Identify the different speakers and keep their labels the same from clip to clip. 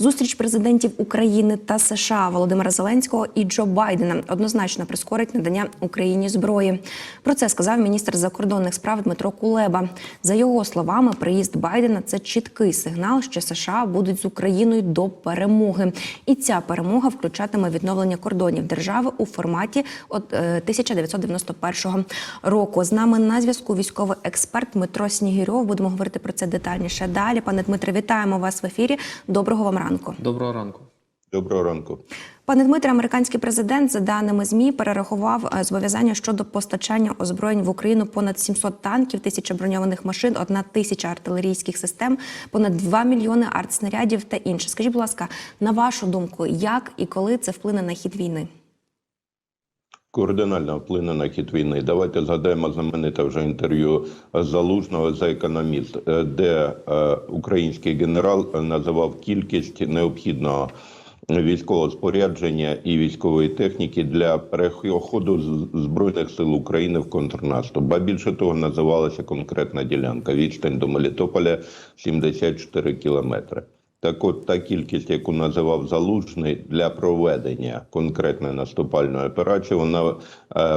Speaker 1: Зустріч президентів України та США Володимира Зеленського і Джо Байдена однозначно прискорить надання Україні зброї. Про це сказав міністр закордонних справ Дмитро Кулеба. За його словами, приїзд Байдена це чіткий сигнал, що США будуть з Україною до перемоги, і ця перемога включатиме відновлення кордонів держави у форматі от е, 1991 року. З нами на зв'язку військовий експерт Дмитро Снігірьов. Будемо говорити про це детальніше далі. Пане Дмитре, вітаємо вас в ефірі. Доброго вам ранку.
Speaker 2: Доброго ранку.
Speaker 3: Доброго ранку.
Speaker 1: Пане Дмитре, американський президент, за даними змі, перерахував е, зобов'язання щодо постачання озброєнь в Україну понад 700 танків, тисяча броньованих машин, одна тисяча артилерійських систем, понад 2 мільйони артснарядів та інше. Скажіть, будь ласка, на вашу думку, як і коли це вплине на хід війни?
Speaker 3: Координально вплине на хід війни. Давайте згадаємо знамените вже інтерв'ю Залужного за економіст, е, де е, український генерал називав кількість необхідного військового спорядження і військової техніки для переходу збройних сил України в контрнаступ. Ба більше того, називалася конкретна ділянка. Відстань до Мелітополя 74 кілометри. Так от та кількість, яку називав Залужний для проведення конкретної наступальної операції, вона е,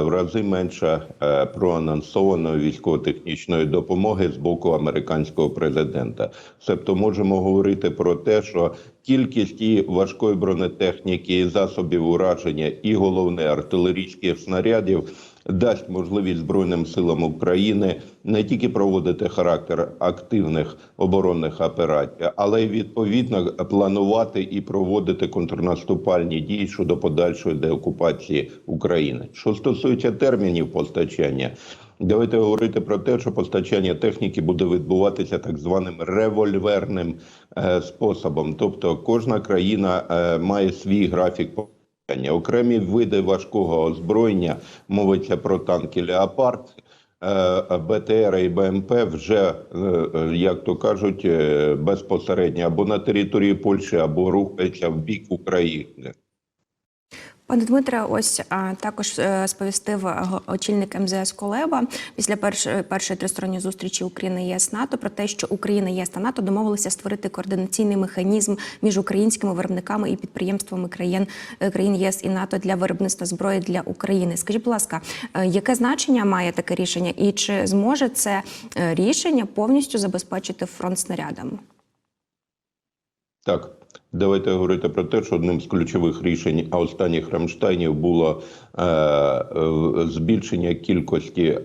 Speaker 3: в рази менша е, проанонсованої військово-технічної допомоги з боку американського президента. Себто можемо говорити про те, що кількість і важкої бронетехніки, і засобів ураження, і головне артилерійських снарядів дасть можливість Збройним силам України не тільки проводити характер активних оборонних операцій, але й відповідно планувати і проводити контрнаступальні дії щодо подальшої деокупації України. Що стосується термінів постачання. Давайте говорити про те, що постачання техніки буде відбуватися так званим револьверним е, способом. Тобто, кожна країна е, має свій графік. Окремі види важкого озброєння мовиться про танки Леопард. е, БТР і БМП вже, е, як то кажуть, е, безпосередньо або на території Польщі, або рухаються в бік України.
Speaker 1: Пане Дмитре, ось також е, сповістив е, очільник МЗС Колеба після першої першої тристоронньої зустрічі України ЄС НАТО про те, що Україна ЄС та НАТО домовилися створити координаційний механізм між українськими виробниками і підприємствами країн е, країн єС і НАТО для виробництва зброї для України. Скажіть, будь ласка, яке значення має таке рішення, і чи зможе це рішення повністю забезпечити фронт снарядами?
Speaker 3: Так, давайте говорити про те, що одним з ключових рішень останніх Рамштайнів було е, збільшення кількості е,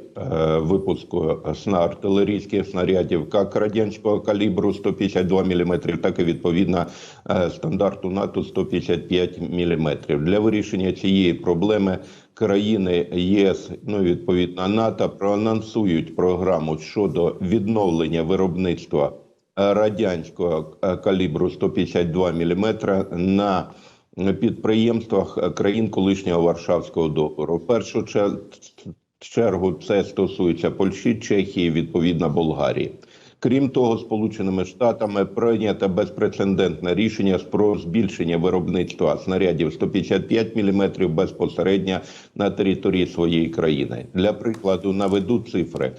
Speaker 3: випуску сна артилерійських снарядів як радянського калібру 152 мм, так і відповідно е, стандарту НАТО 155 мм. Для вирішення цієї проблеми країни ЄС, ну відповідно НАТО, проанонсують програму щодо відновлення виробництва радянського е, калібру 152 мм на підприємствах країн колишнього Варшавського договору. В першу чергу це стосується Польщі, Чехії, відповідно Болгарії. Крім того, Сполученими Штатами прийнято безпрецедентне рішення про збільшення виробництва снарядів 155 мм безпосередньо на території своєї країни. Для прикладу наведу цифри.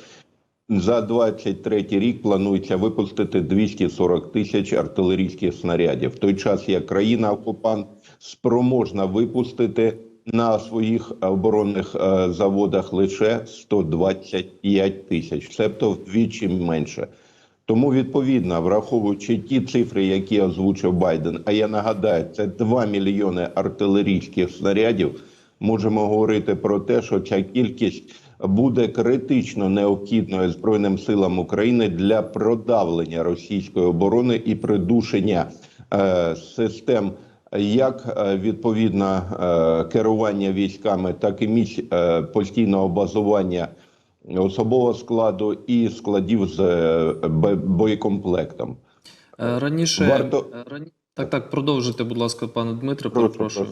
Speaker 3: За 23 рік планується випустити 240 тисяч артилерійських снарядів. В той час як країна-окупант спроможна випустити на своїх оборонних е, заводах лише 125 тисяч, тобто вдвічі менше. Тому відповідно, враховуючи ті цифри, які озвучив Байден, а я нагадаю, це 2 мільйони артилерійських снарядів. Можемо говорити про те, що ця кількість буде критично необхідною збройним силам України для продавлення російської оборони і придушення е, систем. Як е, відповідно е, керування військами, так і місць е, постійного базування особового складу і складів з боєкомплектом.
Speaker 2: Раніше
Speaker 3: Варто-
Speaker 2: рані... так, так, продовжуйте, будь ласка, пане Дмитре,
Speaker 3: Прошу,
Speaker 2: перепрошую.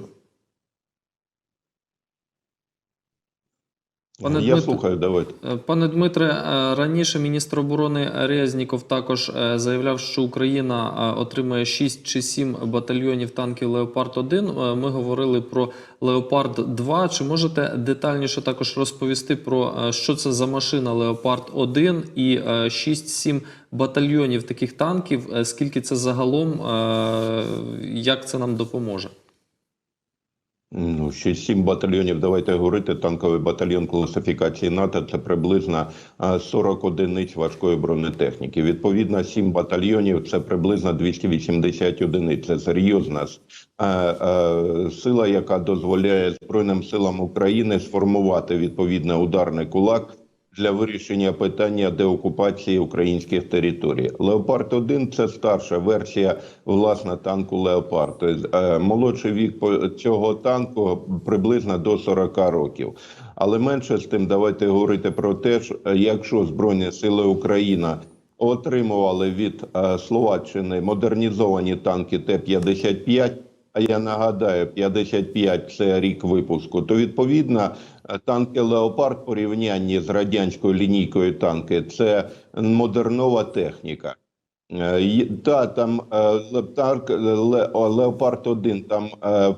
Speaker 2: Пане
Speaker 3: Я
Speaker 2: Дмитро-
Speaker 3: слухаю, давайте.
Speaker 2: Е, Пане Дмитре, е, раніше міністр оборони Резніков також е, заявляв, що Україна отримає 6 чи 7 батальйонів танків Леопард 1 Ми говорили про Леопард 2 Чи можете детальніше також розповісти про що це за машина Леопард 1 і е, 6-7 батальйонів таких танків? Скільки це загалом? як це нам допоможе?
Speaker 3: Ну, ще сім батальйонів. Давайте говорити. Танковий батальйон класифікації НАТО це приблизно а, 40 одиниць важкої бронетехніки. Відповідно, сім батальйонів це приблизно 280 одиниць. Це серйозна сила, яка дозволяє Збройним силам України сформувати відповідний ударний кулак. Для вирішення питання деокупації українських територій. Леопард 1 це старша версія власне танку Леопард. Тобто, молодший вік цього танку приблизно до 40 років. Але менше з тим, давайте говорити про те, е, якщо Збройні Сили України отримували від е, Словаччини модернізовані танки Т-55, а я нагадаю, 55 – це рік випуску, то відповідно е, танки Леопард порівнянні з радянською лінійкою танки це модернова техніка. Е, Та там е, е, Леопард 1 там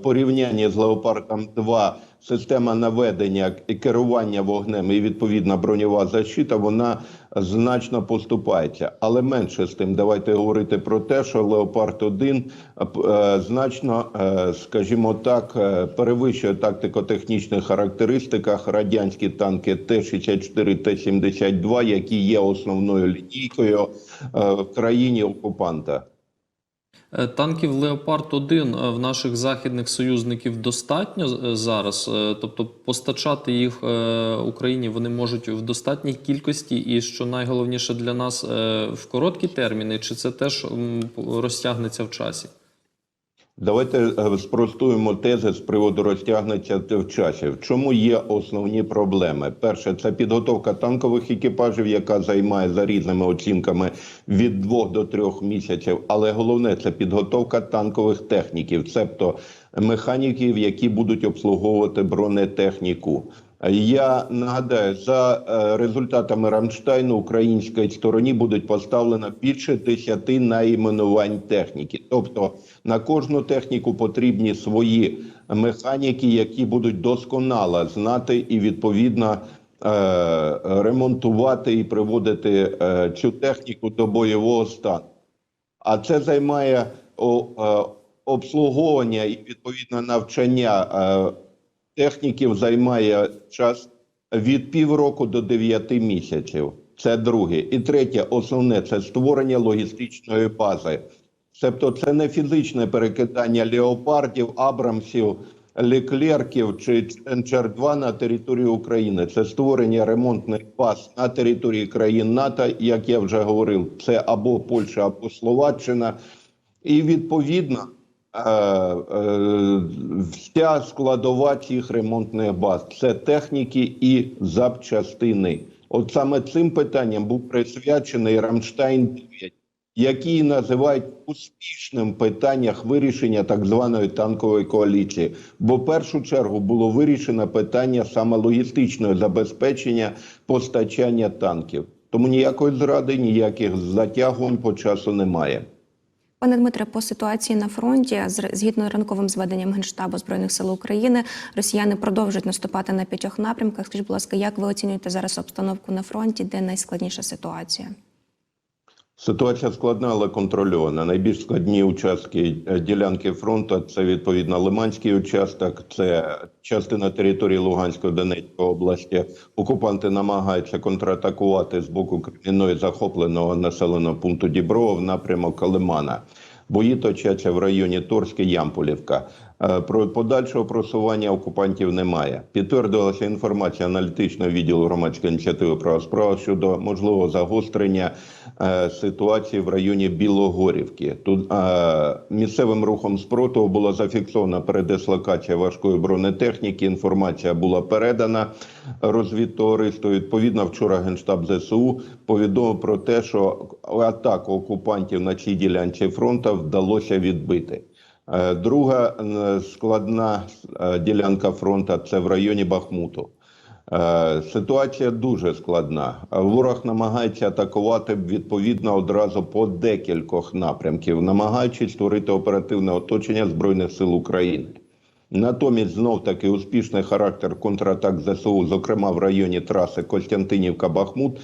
Speaker 3: порівняння з Леопардом 2 система наведення і керування вогнем і відповідна броньова защита, вона значно поступається. Але менше з тим, давайте говорити про те, що Леопард 1 е, значно, е, скажімо так, е, перевищує тактико-технічних характеристиках радянські танки Т-64, Т-72, які є основною лінійкою в країні окупанта.
Speaker 2: Е, Танків Леопард 1 в наших західних союзників достатньо е, зараз. Е, Тобто постачати їх е, Україні вони можуть в достатній кількості, і що найголовніше для нас е, в короткі терміни, чи це теж розтягнеться в часі?
Speaker 3: Давайте е, спростуємо тези з приводу розтягнення в часі. В чому є основні проблеми? Перше, це підготовка танкових екіпажів, яка займає за різними оцінками від двох до трьох місяців. Але головне це підготовка танкових техніків, цебто механіків, які будуть обслуговувати бронетехніку. Я нагадаю, за е, результатами Рамштайну українській стороні будуть поставлено більше 10 найменувань техніки. Тобто на кожну техніку потрібні свої механіки, які будуть досконало знати і відповідно е, ремонтувати і приводити е, цю техніку до бойового стану. А це займає обслуговування і відповідно навчання техніків займає час від півроку до 9 місяців. Це друге. І третє, основне це створення логістичної бази. Тобто, це не фізичне перекидання леопардів, абрамсів, леклерків чи Ченчер 2 на території України. Це створення ремонтних баз на території країн НАТО, як я вже говорив, це або Польща, або Словаччина. І відповідно вся складова цих ремонтних баз це техніки і запчастини. От саме цим питанням був присвячений Рамштайн 9, який називають успішним питаннях вирішення так званої танкової коаліції. Бо в першу чергу було вирішено питання саме логістичного забезпечення постачання танків. Тому ніякої зради, ніяких затягувань по часу немає.
Speaker 1: Пане Дмитре, по ситуації на фронті, згідно ранковим зведенням Генштабу Збройних сил України, росіяни продовжують наступати на п'ятьох напрямках. Скажіть, будь ласка, як ви оцінюєте зараз обстановку на фронті, де найскладніша ситуація?
Speaker 3: Ситуація складна, але контрольована. Найбільш складні участки е, ділянки фронту це відповідно Лиманський участок, це частина території Луганської Донецької області. Окупанти намагаються контратакувати з боку Кремінної захопленого населеного пункту Діброва в напрямок Лимана. Бої точаться в районі Торське Ямполівка. Е, Про подальшого просування окупантів немає. Підтвердилася інформація аналітичного відділу громадської ініціативи права справа щодо можливого загострення ситуації в районі Білогорівки. Тут е, місцевим рухом спротиву була зафіксована передислокація важкої бронетехніки. Інформація була передана розвідтовариству. Відповідно, вчора генштаб ЗСУ повідомив про те, що атаку окупантів на цій ділянці фронту вдалося відбити. Е, Друга е, складна е, ділянка фронту це в районі Бахмуту. Е, Ситуація дуже складна. Ворог намагається атакувати відповідно одразу по декількох напрямків, намагаючись створити оперативне оточення Збройних сил України. Натомість знов таки успішний характер контратак ЗСУ, зокрема в районі траси Костянтинівка-Бахмут,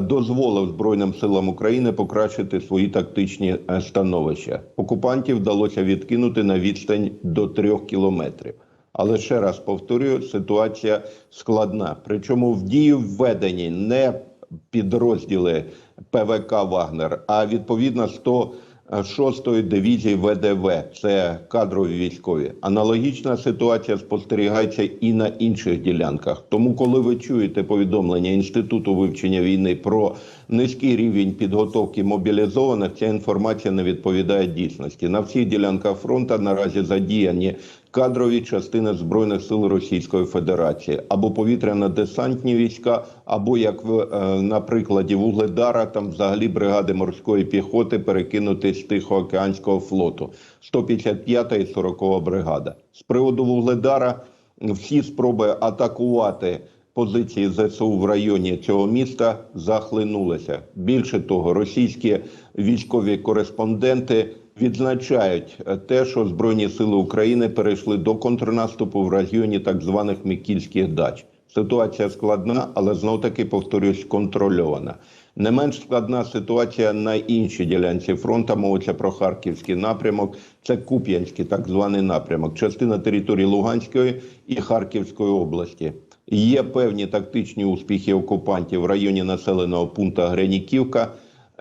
Speaker 3: дозволив Збройним силам України покращити свої тактичні е, становища. Окупантів вдалося відкинути на відстань до трьох кілометрів. Але ще раз повторюю, ситуація складна. Причому в дію введені не підрозділи ПВК Вагнер, а відповідно 106-ї дивізії ВДВ. Це кадрові військові. Аналогічна ситуація спостерігається і на інших ділянках. Тому, коли ви чуєте повідомлення інституту вивчення війни про низький рівень підготовки мобілізованих, ця інформація не відповідає дійсності. На всіх ділянках фронту наразі задіяні кадрові частини збройних сил Російської Федерації або повітряно-десантні війська, або як в е, на прикладі Вугледара, там взагалі бригади морської піхоти перекинути з Тихоокеанського флоту, 155 і 40 бригада. З приводу Вугледара всі спроби атакувати позиції ЗСУ в районі цього міста захлинулися. Більше того, російські військові кореспонденти відзначають е, те, що Збройні сили України перейшли до контрнаступу в районі так званих Микільських дач. Ситуація складна, але знов таки повторюсь, контрольована. Не менш складна ситуація на іншій ділянці фронту. Мовиться про харківський напрямок. Це Куп'янський, так званий напрямок, частина території Луганської і Харківської області. Є певні тактичні успіхи окупантів в районі населеного пункту Греніківка.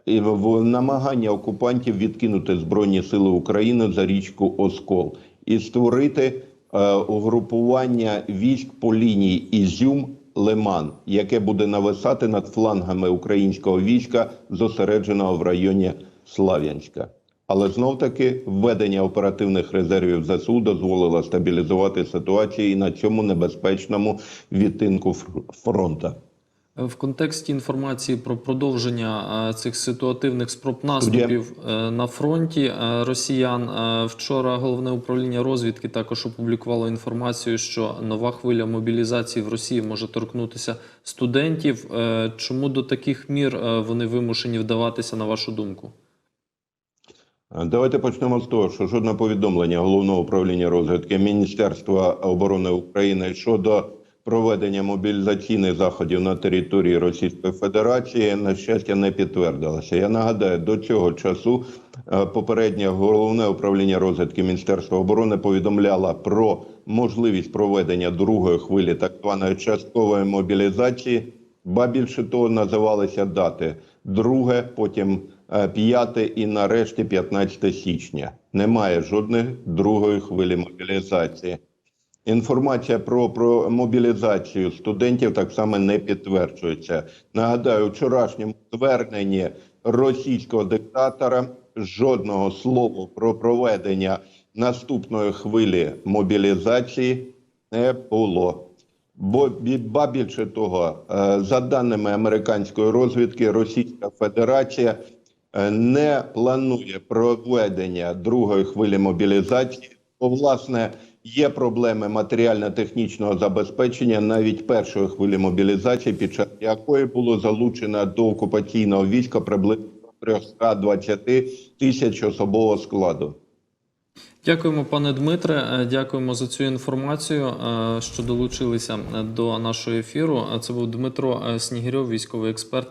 Speaker 3: В намагання окупантів відкинути збройні сили України за річку Оскол і створити е, угрупування військ по лінії Ізюм Лиман, яке буде нависати над флангами українського війська, зосередженого в районі Слав'янська. Але знов таки введення оперативних резервів ЗСУ дозволило стабілізувати ситуацію і на цьому небезпечному відтинку фр- фронта.
Speaker 2: В контексті інформації про продовження е, цих ситуативних спроб наступів е, на фронті е, росіян вчора головне управління розвідки також опублікувало інформацію, що нова хвиля мобілізації в Росії може торкнутися студентів. Чому до таких мір вони вимушені вдаватися, на вашу думку?
Speaker 3: Давайте почнемо з того, що жодне повідомлення головного управління розвідки Міністерства оборони України щодо проведення мобілізаційних заходів на території Російської Федерації на щастя не підтвердилося. Я нагадаю, до цього часу е, попереднє головне управління розвідки Міністерства оборони повідомляло про можливість проведення другої хвилі так званої часткової мобілізації. Ба більше того, називалися дати друге, потім е, п'яте і нарешті 15 січня. Немає жодної другої хвилі мобілізації. Інформація про, про мобілізацію студентів так само не підтверджується. Нагадаю, у вчорашньому зверненні російського диктатора жодного слова про проведення наступної хвилі мобілізації не було. Бо ба більше того, е, за даними американської розвідки, Російська Федерація е, не планує проведення другої хвилі мобілізації. Бо, власне, є проблеми матеріально-технічного забезпечення навіть першої хвилі мобілізації, під час якої було залучено до окупаційного війська приблизно 320 тисяч особового складу.
Speaker 2: Дякуємо, пане Дмитре. Е, Дякуємо за цю інформацію, е, що долучилися е, до нашого ефіру. Це був Дмитро Снігирьов, військовий експерт.